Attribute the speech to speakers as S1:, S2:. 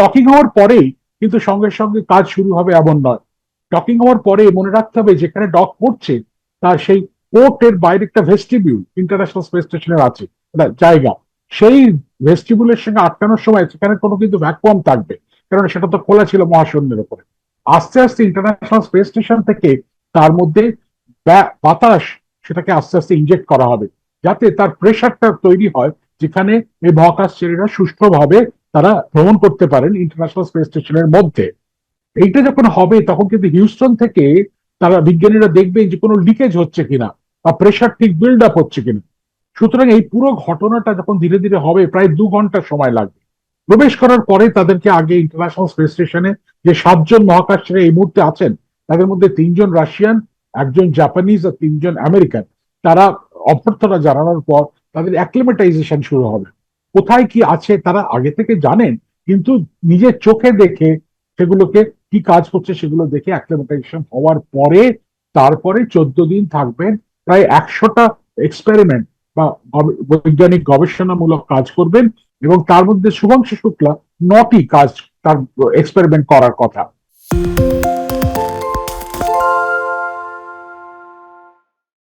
S1: Docking হওয়ার পরেই কিন্তু সঙ্গে সঙ্গে কাজ শুরু হবে এমন নয়। ডকিং হওয়ার পরে মনে রাখতে হবে যেখানে ডক করছে, তার সেই পোর্টের বাইরে একটা ভেস্টিবিউল ইন্টারন্যাশনাল স্পেস স্টেশনের আছে জায়গা। সেই ভেস্টিবিউলের সঙ্গে আটকানোর সময় সেখানে কোনো কিন্তু ভ্যাকুয়াম থাকবে কারণ সেটা তো খোলা ছিল মহাশূন্যের উপরে। আস্তে আস্তে ইন্টারন্যাশনাল স্পেস স্টেশন থেকে তার মধ্যে বাতাস সেটাকে আস্তে আস্তে ইনজেক্ট করা হবে, যাতে তার প্রেশারটা তৈরি হয়, যেখানে এই মহাকাশ মহাকাশচারীরা সুষ্ঠুভাবে তারা ভ্রমণ করতে পারেন ইন্টারন্যাশনাল স্পেস স্টেশনের মধ্যে। এইটা যখন হবে, তখন কিন্তু হিউস্টন থেকে তারা বিজ্ঞানীরা দেখবেন যে কোনো লিকেজ হচ্ছে কিনা বা প্রেশার ঠিক বিল্ড আপ হচ্ছে কিনা। সুতরাং এই পুরো ঘটনাটা যখন ধীরে ধীরে হবে, প্রায় দু ঘণ্টা সময় লাগবে। প্রবেশ করার পরে তাদেরকে আগে ইন্টারন্যাশনাল স্পেস স্টেশনে যে সাতজন মহাকাশচারী এই মুহূর্তে আছেন, তাদের মধ্যে তিনজন রাশিয়ান, একজন জাপানিজ আর তিনজন আমেরিকান তারা অভ্যর্থনা জানানোর পর তাদের অ্যাক্লিমেটাইজেশন শুরু হবে। কোথায় কি আছে তারা আগে থেকে জানেন, কিন্তু নিজের চোখে দেখে সেগুলোকে কি কাজ করছে সেগুলো দেখে অ্যাক্লিমেটাইজেশন হওয়ার পরে তারপরে চোদ্দ দিন থাকবেন, প্রায় একশোটা এক্সপেরিমেন্ট বা বৈজ্ঞানিক গবেষণামূলক কাজ করবেন এবং তার মধ্যে শুভাংশু শুক্লা নটি কাজ তার এক্সপেরিমেন্ট করার কথা।